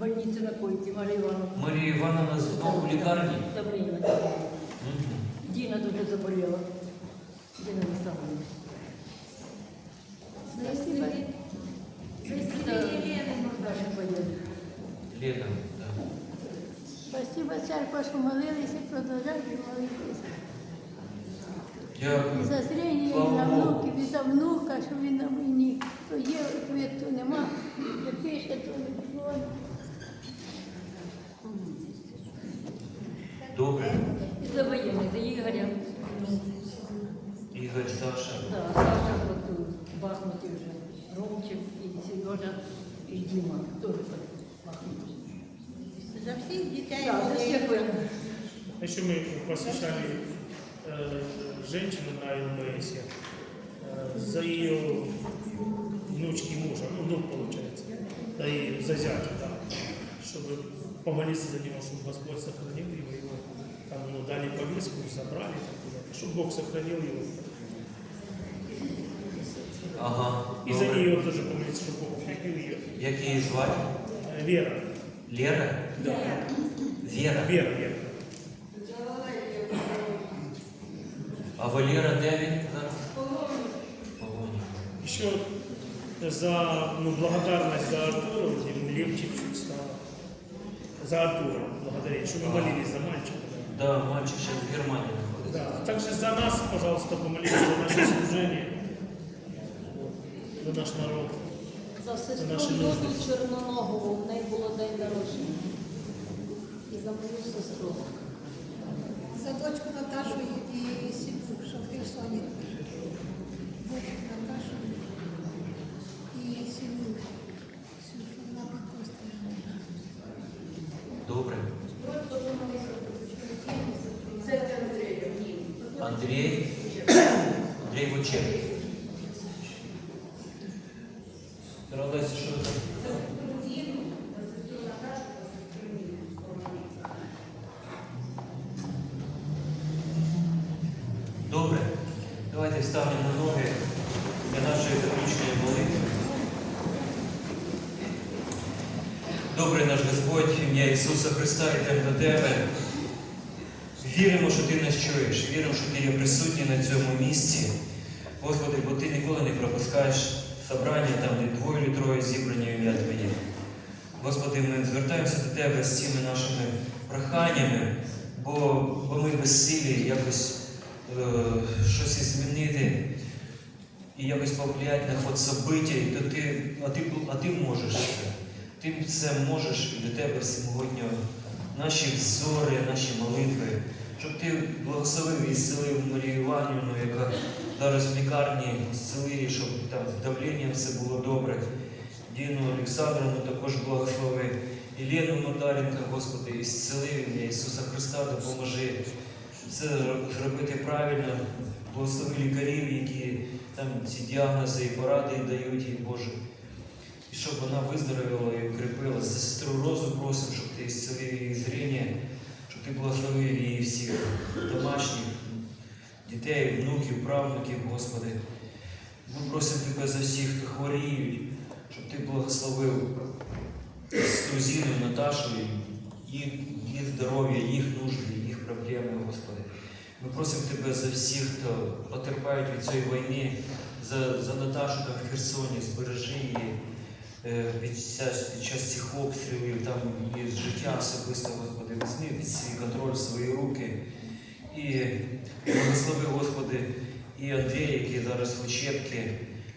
больнице на койке, Мария Ивановна. Марія Івановна знову в лікарні. Давление. Мгм. Дина тоже заболела. Дина Високовна. Спасибо. Спасибо, Елена. Даша поедет. Лена, да. Спасибо, церква, що молилися, продовжуйте молитися. І Дякую. за зрення, і за внуків, і за внука, що він на війні. То є то нема. То пише, то не дзвонить. Добре. И за военных, за Игоря. Ігор, Саша. Да, Саша вот в Бахмуте уже. Ромчик и Сережа и Дима тоже под Бахмутом. За всіх дітей Да, за всех молитва. военных. Еще мы посещали э, женщину на ЛБС э, за ее внучки мужа, ну, внук получается, да и за зятя, да, чтобы помолиться за него, чтобы Господь сохранил его, его там, ну, дали повестку, забрали, там, куда-то, чтобы Бог сохранил его. Ага. И за добре. нее тоже помолиться, чтобы Бог укрепил ее. Як її звати? Э, Вера, Лера? да, Віра. Вера, Вера. А Валера де він зараз? Полоні. Еще за ну, благодарность за Артура, вот им легче чуть стало. За Артура благодарить, что мы молились за мальчика. да. Мальчик ще в Германії знаходиться. Да. Также за нас, пожалуйста, помолитесь за наше служение, за наш народ. За сестру. Люду Чорноногову, в неї було день народження. І за мою сестру. За дочку Наташу і сім'ю, що в Херсоні. Дочку Наташу і сім'ю. Всю, що вона під пострілом. Добре. Андрій. Андрій Вучев. Старалася, що там? Добре. Давайте встанемо на ноги для нашої заключної молитви. Добрий наш Господь, ім'я Ісуса Христа, йдемо до Тебе. Віримо, що Ти нас чуєш, віримо, що Ти є присутній на цьому місці. Господи, бо Ти ніколи не пропускаєш собрання там, де двоє чи троє зібрані ім'я Твоє. Господи, ми звертаємося до Тебе з цими нашими проханнями, бо, бо ми безсилі якось е, щось змінити і якось повлияти на ход событий, то ти, а ти, а ти можеш. Ти це можеш і до тебе сьогодні наші взори, наші молитви, щоб ти благословив і зцілив Марію Іванівну, яка зараз в лікарні зцілив, щоб там з все було добре. Діну Олександровну також благослови. І Лену Господи, і зцілив ім'я Ісуса Христа, допоможи все зробити правильно. Благослови лікарів, які там ці діагнози і поради дають їй, Боже. І щоб вона виздоровіла і укріпила. Сестру Розу просимо, щоб ти зцілив її зріння, ти благословив її всіх домашніх дітей, внуків, правнуків, Господи. Ми просимо Тебе за всіх, хто хворіють, щоб ти благословив сестру Зіну, Наташу, їх, їх здоров'я, їх нужди, їх проблеми, Господи. Ми просимо Тебе за всіх, хто потерпають від цієї війни, за, за Наташу в Херсоні, збережи її е, під час, під час цих обстрілів, там її життя особисто, Господи, візьми під свій контроль свої руки. І благослови, Господи, і Андрія, який зараз в учебці,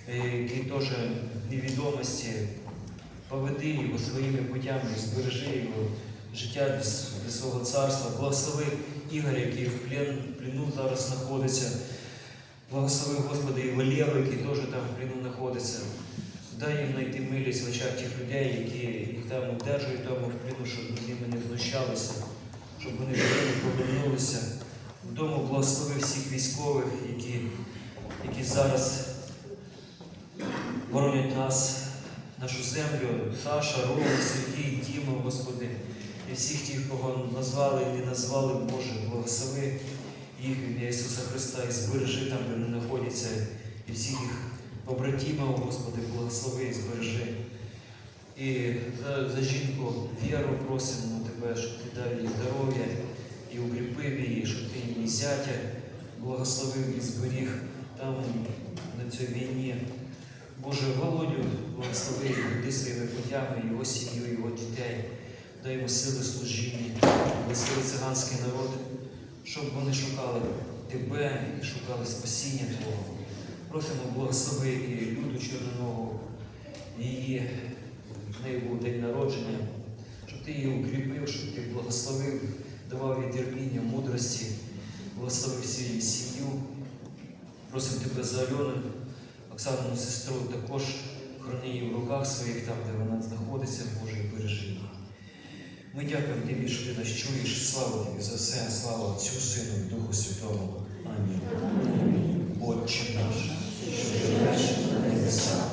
е, який теж невідомості, поведи його своїми путями, збережи його життя для свого царства. Благослови Ігоря, який в плен, плену зараз знаходиться. Благослови, Господи, і Валеру, який теж там в плену знаходиться. Дай їм знайти милість в очах тих людей, які їх там удержують тому в плену, щоб над ними не знущалися, щоб вони додому повернулися. Вдома благослови всіх військових, які, які зараз боронять нас, нашу землю, Саша, Рома, Сергій, Діма, Господи, і всіх тих, кого назвали і не назвали, Боже, благослови їх в ім'я Ісуса Христа і збережи там, де вони знаходяться, і всіх їх побратимів, Господи, благослови і збережи. І за, за жінку віру просимо тебе, щоб ти дав їй здоров'я і укріпив її, щоб ти її зятя благословив і зберіг там на цій війні. Боже, Володю, благослови і своїми путями, його сім'ю, його дітей, дай йому сили служіння, благослови циганський народ, щоб вони шукали тебе і шукали спасіння Твого. Просимо благослови і люду Чорноногу, її, в неї був день народження, щоб ти її укріпив, щоб ти благословив, давав їй терпіння, мудрості, благословив всю її сім'ю. Просимо тебе за Альону, Оксану сестру також хорони її в руках своїх, там, де вона знаходиться, Боже, і бережи її. Ми дякуємо тобі, що ти нас чуєш. Слава тобі за все, слава Отцю, Сину і Духу Святому. Амінь. Отче наш, що живеш на небесах,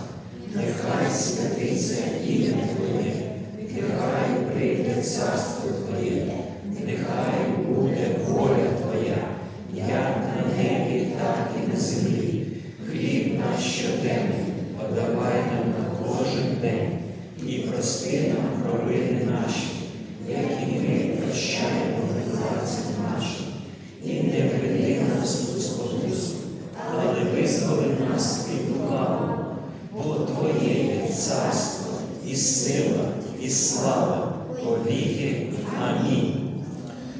нехай святиться ім'я Твоє, нехай прийде царство Твоє, нехай буде воля Твоя, як на небі, так і на землі. Хліб наш щоденний подавай нам на кожен день і прости нам провини наші.